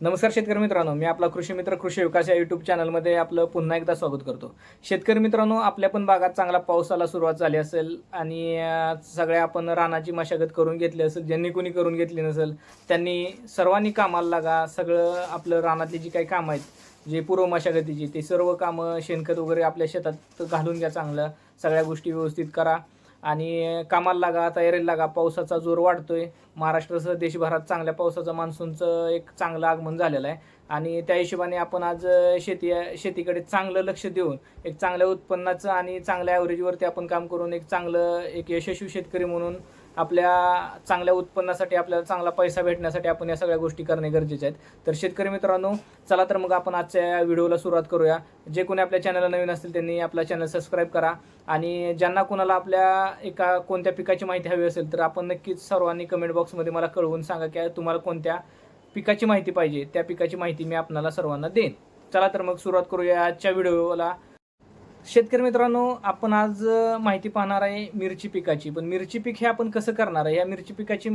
नमस्कार शेतकरी मित्रांनो मी आपला कृषी मित्र कृषी विकास या युट्यूब चॅनलमध्ये आपलं पुन्हा एकदा स्वागत करतो. शेतकरी मित्रांनो आपल्या पण भागात चांगला पावसाला सुरुवात झाली असेल आणि सगळ्या आपण रानाची मशागत करून घेतली असेल ज्यांनी कोणी करून घेतली नसेल त्यांनी सर्वांनी कामाला लागा सगळं आपलं रानातली जी काही कामं आहेत जे पूर्व मशागतीची ते सर्व कामं शेणखत वगैरे आपल्या शेतात घालून घ्या चांगलं सगळ्या गोष्टी व्यवस्थित करा आणि कामाला लागा तयारीला लागा पावसाचा जोर वाढतोय महाराष्ट्रासह देशभरात चांगल्या पावसाचं मान्सूनचं एक चांगलं आगमन झालेलं आहे. आणि त्या हिशोबाने आपण आज शेती शेतीकडे चांगलं लक्ष देऊन एक चांगल्या उत्पन्नाचं आणि चांगल्या ॲव्हरेजवरती आपण काम करून एक चांगलं एक यशस्वी शेतकरी म्हणून आपल्या चांगल्या उत्पन्नासाठी आपल्याला चांगला पैसा भेटण्यासाठी आपण या सगळ्या गोष्टी करणे गरजेचे आहेत. तर शेतकरी मित्रांनो चला तर मग आपण आजच्या या व्हिडिओला सुरुवात करूया. जे कोणी आपल्या चॅनलला नवीन असतील त्यांनी आपला चॅनल सबस्क्राईब करा. आणि ज्यांना कोणाला आपल्या एका कोणत्या पिकाची माहिती हवी असेल तर आपण नक्कीच सर्वांनी कमेंट बॉक्समध्ये मला कळवून सांगा की तुम्हाला कोणत्या पिकाची माहिती पाहिजे? त्या पिकाची माहिती मी आपणाला सर्वांना देईन. चला तर मग सुरुवात करूया आजच्या व्हिडिओला. शेतकरी मित्रांनो आपण आज माहिती पाहणार आहे मिरची पिकाची. पण मिरची पीक हे आपण कसं करणार आहे? या मिरची पिकाची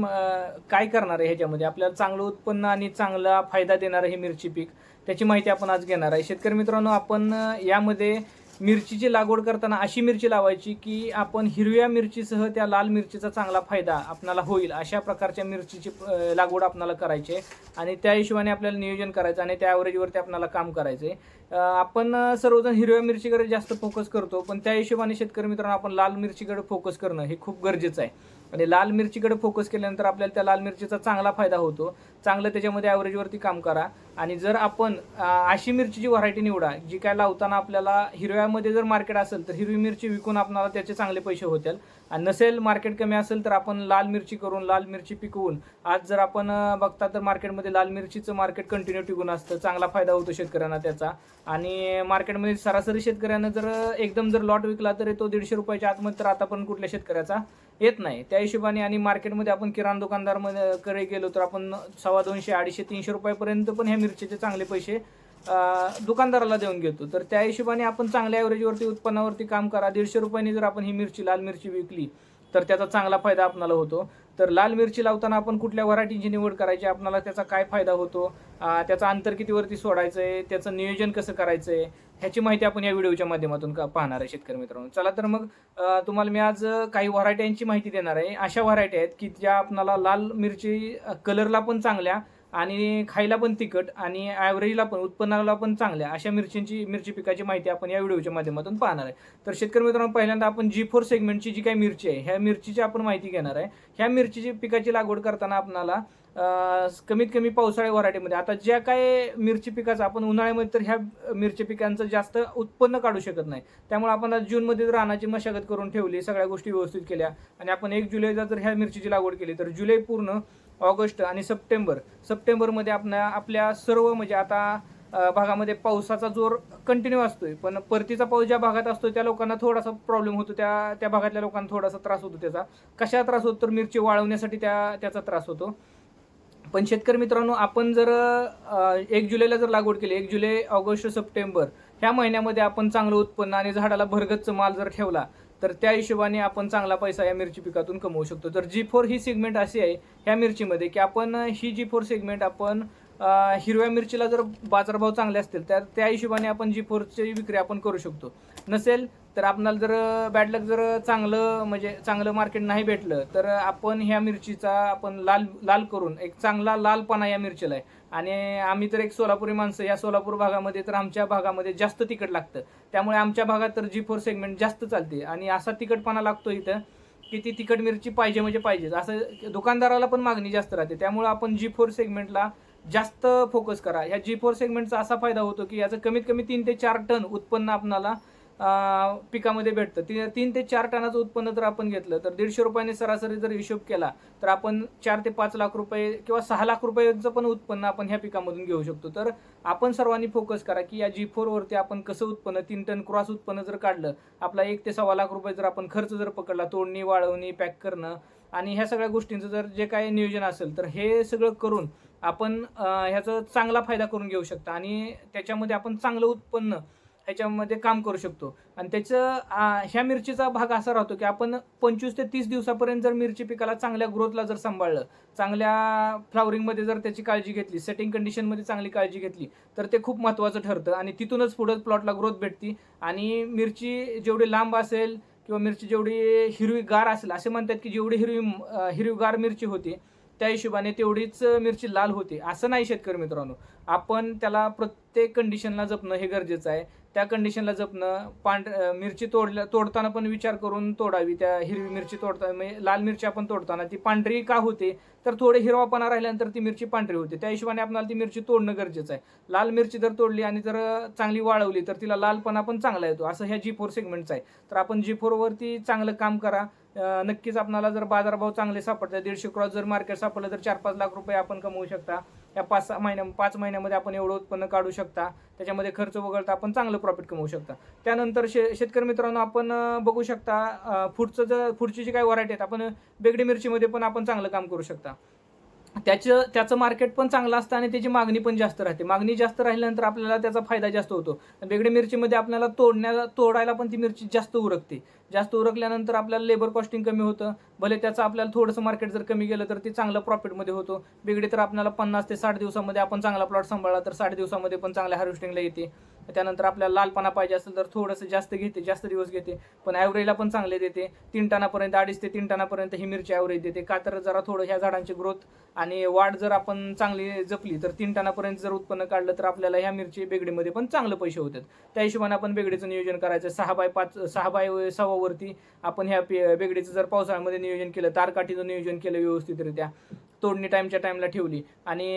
काय करणार आहे ह्याच्यामध्ये? आपल्याला चांगलं उत्पन्न आणि चांगला फायदा देणार आहे हे मिरची पीक. त्याची माहिती आपण आज घेणार आहे. शेतकरी मित्रांनो आपण यामध्ये मिरचीची लागवड करताना अशी मिरची लावायची की आपण हिरव्या मिरचीसह त्या लाल मिरचीचा चांगला फायदा आपणाला होईल. अशा प्रकारच्या मिरचीची लागवड आपणाला करायची आहे. आणि त्या हिशोबाने आपल्याला नियोजन करायचं आणि त्या ॲव्हरेजवरती आपणाला काम करायचं आहे आपण सर्वजण हिरव्या मिरचीकडे जास्त फोकस करतो पण त्या हिशोबाने शेतकरी मित्रांनो आपण लाल मिरचीकडे फोकस करणं हे खूप गरजेचं आहे. आणि लाल मिरचीकडे फोकस केल्यानंतर आपल्याला त्या लाल मिरचीचा चांगला फायदा होतो. चांगलं त्याच्यामध्ये ॲव्हरेजवरती काम करा. आणि जर आपण अशी मिरचीची व्हरायटी निवडा जी काय लावताना आपल्याला हिरव्यामध्ये जर मार्केट असेल तर हिरवी मिरची विकून आपणाला त्याचे चांगले पैसे होतील. आणि नसेल मार्केट कमी असेल तर आपण लाल मिरची करून लाल मिरची पिकवून आज जर आपण बघता तर मार्केटमध्ये लाल मिरचीचं मार्केट कंटिन्यू टिकून असतं. चांगला फायदा होतो शेतकऱ्यांना त्याचा. आणि मार्केटमध्ये सरासरी शेतकऱ्यांना जर एकदम जर लॉट विकला तरी तो दीडशे रुपयाच्या आतमध्ये तर आतापर्यंत कुठल्या शेतकऱ्याचा येत नाही. त्या हिशोबाने आणि मार्केटमध्ये आपण किराणा दुकानदारमध्ये कडे गेलो तर आपण सव्वा दोनशे अडीचशे तीनशे रुपयापर्यंत पण ह्या मिरचीचे चांगले पैसे दुकानदाराला देऊन घेतो. तर त्या हिशोबाने आपण चांगल्या ॲव्हरेजवरती उत्पन्नावरती काम करा. दीडशे रुपयांनी जर आपण ही मिरची लाल मिरची विकली तर त्याचा चांगला फायदा आपणाला होतो. तर लाल मिरची लावताना आपण कुठल्या व्हरायटीची निवड करायची आपल्याला त्याचा काय फायदा होतो? त्याचा त्याचं अंतर कितीवरती सोडायचं आहे त्याचं नियोजन कसं करायचं आहे ह्याची माहिती आपण या व्हिडिओच्या माध्यमातून का पाहणार आहे शेतकरी मित्रांनो. चला तर मग तुम्हाला मी आज काही व्हरायट्यांची माहिती देणार आहे. अशा व्हरायटी आहेत की ज्या आपणाला लाल मिरची कलरला पण चांगल्या आणि खायला पण तिखट आणि ॲव्हरेजला पण उत्पन्नाला पण चांगल्या अशा मिरचींची मिरची पिकाची माहिती आपण या व्हिडिओच्या माध्यमातून पाहणार आहे. तर शेतकरी मित्रांनो पहिल्यांदा आपण जी फोर सेगमेंटची जी काही मिरची आहे ह्या मिरचीची आपण माहिती घेणार आहे. ह्या मिरचीची पिकाची लागवड करताना आपणाला कमीत कमी पावसाळी व्हरायटीमध्ये आता ज्या काय मिरची पिकाचं आपण उन्हाळ्यामध्ये तर ह्या मिरची पिकांचं जास्त उत्पन्न काढू शकत नाही. त्यामुळे आपण आज जूनमध्ये रानाची मशागत करून ठेवली सगळ्या गोष्टी व्यवस्थित केल्या. आणि आपण एक जुलैला जर ह्या मिरचीची लागवड केली तर जुलै पूर्ण ऑगस्ट आणि सप्टेंबर. सप्टेंबरमध्ये आपण आपल्या सर्व म्हणजे आता भागामध्ये पावसाचा जोर कंटिन्यू असतोय. पण परतीचा पाऊस ज्या भागात असतो त्या लोकांना थोडासा प्रॉब्लेम होतो. त्या त्या भागातल्या लोकांना थोडासा त्रास होतो त्याचा. कशा त्रास होतो? तर मिरची वाळवण्यासाठी त्या त्याचा त्रास होतो. पण शेतकरी मित्रांनो आपण जर एक जुलैला जर लागवड केली एक जुलै ऑगस्ट सप्टेंबर ह्या महिन्यामध्ये आपण चांगलं उत्पन्न आणि झाडाला भरगच्च माल जर ठेवला तर त्या हिशोबाने आपण चांगला पैसा या मिरची पिकातून कमवू शकतो. तर जी फोर ही सेगमेंट अशी आहे ह्या मिरचीमध्ये की आपण ही जी फोर सेगमेंट आपण हिरव्या मिरचीला जर बाजारभाव चांगले असतील तर त्या हिशोबाने आपण जी फोरची विक्री आपण करू शकतो. नसेल तर आपणाला जर बॅडलक जर चांगलं म्हणजे चांगलं मार्केट नाही भेटलं तर आपण ह्या मिरचीचा आपण लाल लाल करून एक चांगला लालपणा या मिरचीला आहे. आणि आम्ही तर एक सोलापुरी माणसं या सोलापूर भागामध्ये तर आमच्या भागामध्ये जास्त तिखट लागतं. त्यामुळे आमच्या भागात तर जी फोर सेगमेंट जास्त चालते. आणि असा तिखटपणा लागतो इथं की ती तिखट मिरची पाहिजे म्हणजे पाहिजेच. असं दुकानदाराला पण मागणी जास्त राहते. त्यामुळे आपण जी फोर सेगमेंटला जास्त फोकस करा. या जी फोर सेगमेंटचा असा फायदा होतो की याचं कमीत कमी तीन ते चार टन उत्पन्न आपणाला पिकामध्ये भेटतं. ती तीन ते चार टनाचं उत्पन्न जर आपण घेतलं तर दीडशे रुपयाने सरासरी जर हिशोब केला तर आपण चार ते पाच लाख रुपये किंवा सहा लाख रुपयाचं पण उत्पन्न आपण ह्या पिकामधून घेऊ शकतो. तर आपण सर्वांनी फोकस करा की या जी फोरवरती आपण कसं उत्पन्न तीन टन क्रॉस उत्पन्न जर काढलं आपला एक ते सव्वा लाख रुपये जर आपण खर्च जर पकडला तोडणी वाळवणी पॅक करणं आणि ह्या सगळ्या गोष्टींचं जर जे काही नियोजन असेल तर हे सगळं करून आपण ह्याचा चांगला फायदा करून घेऊ शकता आणि त्याच्यामध्ये आपण चांगलं उत्पन्न ह्याच्यामध्ये काम करू शकतो. आणि त्याचं ह्या मिरचीचा भाग असा राहतो की आपण पंचवीस ते तीस दिवसापर्यंत जर मिरची पिकाला चांगल्या ग्रोथला जर सांभाळलं चांगल्या फ्लावरिंगमध्ये जर त्याची काळजी घेतली सेटिंग कंडिशनमध्ये चांगली काळजी घेतली तर ते खूप महत्त्वाचं ठरतं आणि तिथूनच पुढं प्लॉटला ग्रोथ भेटते. आणि मिरची जेवढी लांब असेल किंवा मिरची जेवढी हिरवीगार असेल असे म्हणतात की जेवढी हिरवी हिरवीगार मिरची होती त्या हिशोबाने तेवढीच मिरची लाल होते. असं नाही शेतकरी मित्रांनो. आपण त्याला ते कंडिशनला जपणं हे गरजेचं आहे. त्या कंडिशनला जपणं पांढ मिरची तोडल्या तोडताना पण विचार करून तोडावी. त्या हिरवी मिरची तोडता म्हणजे लाल मिरची आपण तोडताना ती पांढरी का होते? तर थोडे हिरवापणा राहिल्यानंतर ती मिरची पांढरी होते. त्या हिशोबाने आपल्याला ती मिरची तोडणं गरजेचं आहे. लाल मिरची जर तोडली आणि जर चांगली वाळवली तर तिला लालपणा पण चांगला येतो. असं ह्या जी फोर सेगमेंटचं आहे. तर आपण जी फोरवरती चांगलं काम करा. नक्कीच आपणाला जर बाजारभाव चांगले सापडतात दीडशे क्रॉस जर मार्केट सापडलं तर चार पाच लाख रुपये आपण कमवू शकता. या पाच सहा महिन्या पाच महिन्यामध्ये आपण एवढं उत्पन्न काढू शकता. त्याच्यामध्ये खर्च वगळता आपण चांगलं प्रॉफिट कमवू शकता. त्यानंतर शे शेतकरी मित्रांनो आपण बघू शकता पुढचं जर पुढची जी काही व्हरायटी आहेत आपण बेगडी मिरचीमध्ये पण आपण चांगलं काम करू शकता. त्याचं त्याचं मार्केट पण चांगलं असतं आणि त्याची मागणी पण जास्त राहते. मागणी जास्त राहिल्यानंतर आपल्याला त्याचा फायदा जास्त होतो. वेगळ्या मिरचीमध्ये आपल्याला तोडण्याला तोडायला पण ती मिरची जास्त उरकते. जास्त उरकल्यानंतर आपल्याला लेबर कॉस्टिंग कमी होतं. भले त्याचं आपल्याला थोडंसं मार्केट जर कमी गेलं तर ते चांगलं प्रॉफिटमध्ये होतो. वेगळे तर आपल्याला पन्नास ते साठ दिवसामध्ये आपण चांगला प्लॉट सांभाळला तर साठ दिवसामध्ये पण चांगल्या हार्वेस्टिंगला येते. त्यानंतर आपल्याला लालपणा पाहिजे असेल तर थोडंसं जास्त घेते जास्त दिवस घेते. पण ॲव्हरेजला पण चांगले देते. तीन टनापर्यंत अडीच ते तीन टनापर्यंत ही मिरची ॲव्हरेज देते. का तर जरा थोडं ह्या झाडांची ग्रोथ आणि वाढ जर आपण चांगली जपली तर तीन टनापर्यंत जर उत्पन्न काढलं तर आपल्याला ह्या मिरची बेगडीमध्ये पण चांगलं पैसे होतात. त्या हिशोबाने आपण बेगडीचं नियोजन करायचं. सहा बाय पाच सहा बाय सहावरती आपण ह्या बेगडीचं जर पावसाळ्यामध्ये नियोजन केलं तारकाठीचं नियोजन केलं व्यवस्थितरित्या तोडणी टाईमच्या टाईमला ठेवली. आणि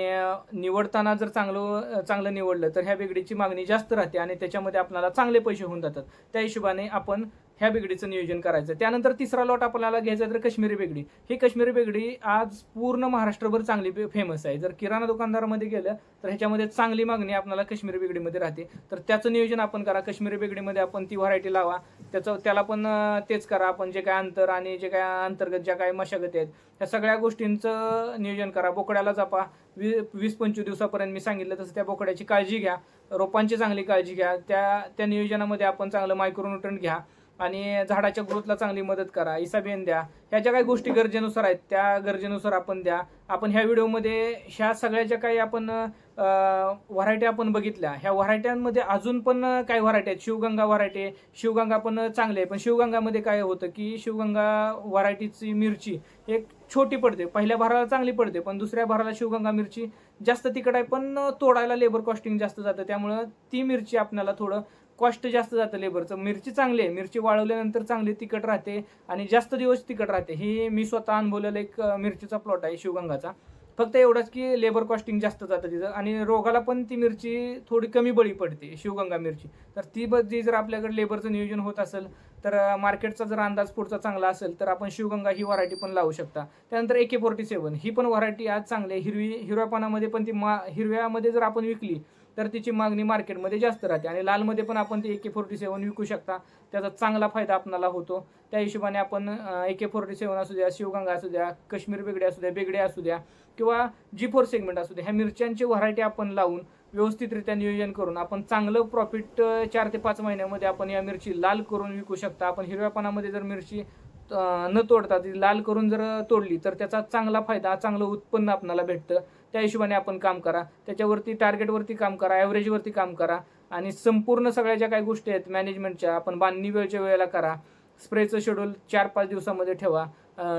निवडताना जर चांगलं चांगलं निवडलं तर ह्या बेगडीची मागणी जास्त राहते आणि त्याच्यामध्ये आपल्याला चांगले पैसे होऊन जातात. त्या हिशोबाने आपण ह्या बेगडीचं नियोजन करायचं. त्यानंतर तिसरा लॉट आपल्याला घ्यायचा तर काश्मीरी बेगडी. ही काश्मीरी बेगडी आज पूर्ण महाराष्ट्रभर चांगली फेमस आहे. जर किराणा दुकानदारामध्ये गेलं तर ह्याच्यामध्ये चांगली मागणी आपल्याला काश्मीरी बेगडीमध्ये राहते. तर त्याचं नियोजन आपण करा. काश्मीरी बेगडीमध्ये आपण ती व्हरायटी लावा. त्याचं त्याला पण तेच करा. आपण जे काय अंतर आणि जे काय अंतर्गत ज्या काय मशागती आहेत ह्या सगळ्या गोष्टींचं नियोजन करा. बोकड्याला जपा. वी वीस पंचवीस दिवसापर्यंत मी सांगितलं तसं त्या बोकड्याची काळजी घ्या. रोपांची चांगली काळजी घ्या. त्या त्या नियोजनामध्ये आपण चांगलं मायक्रोन्युट्रंट घ्या. आणि झाडाच्या ग्रोथला चांगली मदत करा इसाबेन द्या. ह्या ज्या काही गोष्टी गरजेनुसार आहेत त्या गरजेनुसार आपण द्या. आपण ह्या व्हिडिओमध्ये ह्या सगळ्या ज्या काही आपण व्हरायटी आपण बघितल्या. ह्या व्हरायट्यांमध्ये अजून पण काही व्हरायटी आहेत. शिवगंगा व्हरायटी आहे शिवगंगा पण चांगली आहे. पण शिवगंगामध्ये काय होतं की शिवगंगा व्हरायटीची मिरची एक छोटी पडते. पहिल्या भाराला चांगली पडते पण दुसऱ्या भाराला शिवगंगा मिरची जास्त तिकट आहे पण तोडायला लेबर कॉस्टिंग जास्त जातं. त्यामुळं ती मिरची आपल्याला थोडं कॉस्ट जास्त जातं लेबरचं. मिरची चांगली आहे. मिरची वाळवल्यानंतर चांगली तिखट राहते आणि जास्त दिवस तिखट राहते. ही मी स्वतः अनुभवलेलं एक मिरचीचा प्लॉट आहे शिवगंगाचा. फक्त एवढंच की लेबर कॉस्टिंग जास्त जातं तिथं आणि रोगाला पण ती मिरची थोडी कमी बळी पडते शिवगंगा मिरची. तर ती जी जर आपल्याकडे लेबरचं नियोजन होत असेल तर मार्केटचा जर अंदाज पुढचा चांगला असेल तर आपण शिवगंगा ही व्हरायटी पण लावू शकता. त्यानंतर ए के फोर्टी सेवन ही पण व्हरायटी आज चांगली आहे. हिरवी हिरव्यापानामध्ये पण ती मा हिरव्यामध्ये जर आपण विकली तर तिची मागणी मार्केटमध्ये जास्त राहते आणि लालमध्ये पण आपण ते ए के फोर्टी सेवन विकू शकता. त्याचा चांगला फायदा आपणाला होतो. त्या हिशोबाने आपण ए के फोर्टी सेवन असू द्या शिवगंगा असू द्या काश्मीर बेगडे असू द्या बेगडे असू द्या किंवा जी फोर सेगमेंट असू द्या ह्या मिरच्यांची व्हरायटी आपण लावून व्यवस्थितरित्या नियोजन करून आपण चांगलं प्रॉफिट चार ते पाच महिन्यामध्ये आपण या मिरची लाल करून विकू शकता. आपण हिरव्यापणामध्ये जर मिरची न तोडता ती लाल करून जर तोडली तर त्याचा चांगला फायदा चांगलं उत्पन्न आपल्याला भेटतं. त्या हिशोबाने आपण काम करा. त्याच्यावरती टार्गेटवरती काम करा ॲव्हरेजवरती काम करा आणि संपूर्ण सगळ्या ज्या काही गोष्टी आहेत मॅनेजमेंटच्या आपण बांधणी वेळच्या वेळेला करा. स्प्रेचं शेड्यूल चार पाच दिवसामध्ये ठेवा.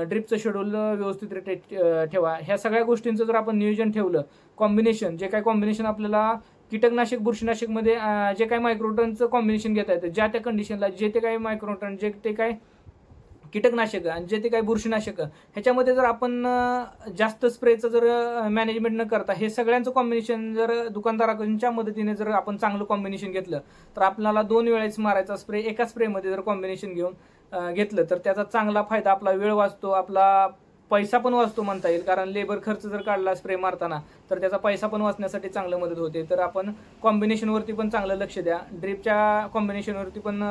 ड्रिपचं शेड्यूल व्यवस्थितरित्या ठेवा. ह्या सगळ्या गोष्टींचं जर आपण नियोजन ठेवलं कॉम्बिनेशन जे काही कॉम्बिनेशन आपल्याला कीटकनाशक बुरशीनाशकमध्ये जे काही मायक्रोटनचं कॉम्बिनेशन घेता येतं ज्या त्या कंडिशनला जे ते काही मायक्रोटन जे ते काय कीटकनाशक आणि जे ते काही बुरशीनाशक ह्याच्यामध्ये जर आपण जास्त स्प्रेचं जर मॅनेजमेंट न करता हे सगळ्यांचं कॉम्बिनेशन जर दुकानदाराच्या मदतीने जर आपण चांगलं कॉम्बिनेशन घेतलं तर आपल्याला दोन वेळेस मारायचा स्प्रे एका स्प्रेमध्ये जर कॉम्बिनेशन घेऊन घेतलं तर त्याचा चांगला फायदा आपला वेळ वाचतो आपला पैसा पण वाचतो म्हणता येईल. कारण लेबर खर्च जर काढला स्प्रे मारताना तर त्याचा पैसा पण वाचण्यासाठी चांगलं मदत होते. तर आपण कॉम्बिनेशनवरती पण चांगलं लक्ष द्या. ड्रिपच्या कॉम्बिनेशनवरती पण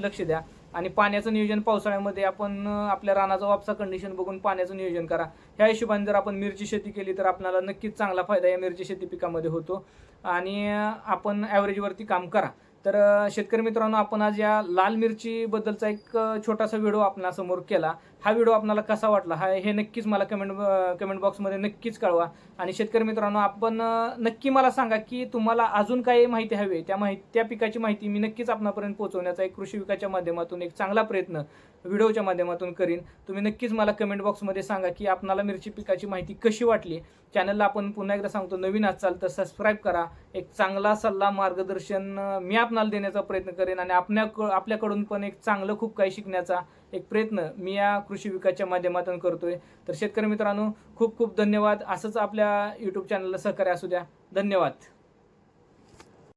लक्ष द्या. आणि पाण्याचं नियोजन पावसाळ्यामध्ये आपण आपल्या रानाचा वापसा कंडिशन बघून पाण्याचं नियोजन करा. ह्या हिशोबाने जर आपण मिरची शेती केली तर आपल्याला नक्कीच चांगला फायदा या मिरची शेती पिकामध्ये होतो. आणि आपण ॲव्हरेजवरती काम करा. तर शेतकरी मित्रांनो आपण आज या लाल मिरची बद्दलचा एक छोटासा व्हिडिओ आपणासमोर केला. हा व्हिडिओ आपल्याला कसा वाटला हा हे नक्कीच मला कमेंट कमेंट बॉक्समध्ये नक्कीच कळवा. आणि शेतकरी मित्रांनो आपण नक्की मला सांगा की तुम्हाला अजून काही माहिती हवी आहे? त्या माहिती त्या पिकाची माहिती मी नक्कीच आपणापर्यंत पोहोचवण्याचा एक कृषी विकाच्या माध्यमातून एक चांगला प्रयत्न व्हिडिओच्या माध्यमातून करीन. तुम्ही नक्कीच मला कमेंट बॉक्समध्ये सांगा की आपणाला मिरची पिकाची माहिती कशी वाटली? चॅनलला आपण पुन्हा एकदा सांगतो नवीन असाल तर सबस्क्राईब करा. एक चांगला सल्ला मार्गदर्शन मी आपणाला देण्याचा प्रयत्न करेन आणि आपल्या आपल्याकडून पण एक चांगलं खूप काही शिकण्याचा एक प्रयत्न मी या कृषी विकासच्या माध्यमातून करतोय. तर शेतकरी मित्रांनो खूप खूप धन्यवाद. असंच आपल्या यूट्यूब चॅनलला सहकार्य असू द्या. धन्यवाद.